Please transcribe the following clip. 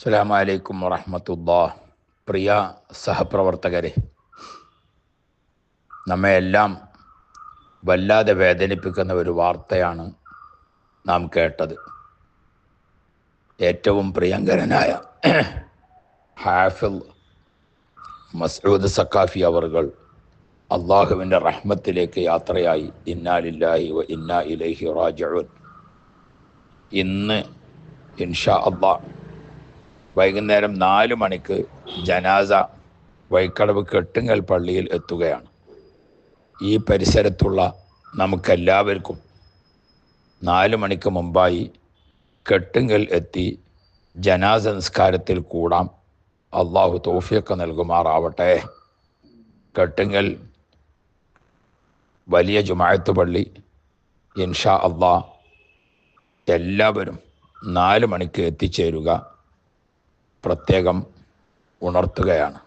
അസ്സാം വലൈക്കും വറഹമത്തുല്ലാ പ്രിയ സഹപ്രവർത്തകരെ നമ്മയെല്ലാം വല്ലാതെ വേദനിപ്പിക്കുന്ന ഒരു വാർത്തയാണ് നാം കേട്ടത്. ഏറ്റവും പ്രിയങ്കരനായ ഹാഫിൽ മസൂദ് സക്കാഫി അവർകൾ അള്ളാഹുവിന്റെ റഹ്മത്തിലേക്ക് യാത്രയായി. ഇന്നാലില്ലാഹി വ ഇന്നാ ഇലൈഹി റാജുൻ ഇന്ന് ഇൻഷാ അള്ളാഹ് വൈകുന്നേരം നാല് മണിക്ക് ജനാസ വൈക്കടവ് കെട്ടുങ്ങൽ പള്ളിയിൽ എത്തുകയാണ്. ഈ പരിസരത്തുള്ള നമുക്കെല്ലാവർക്കും നാല് മണിക്ക് മുമ്പായി കെട്ടുങ്കൽ എത്തി ജനാസ നിസ്കാരത്തിൽ കൂടാം. അള്ളാഹു തോഫിയൊക്കെ നൽകുമാറാവട്ടെ. കെട്ടുങ്കൽ വലിയ ജുമായത്ത് പള്ളി. ഇൻഷാ അള്ളാ എല്ലാവരും നാല് മണിക്ക് എത്തിച്ചേരുക. പ്രത്യേകം ഉണർത്തുകയാണ്.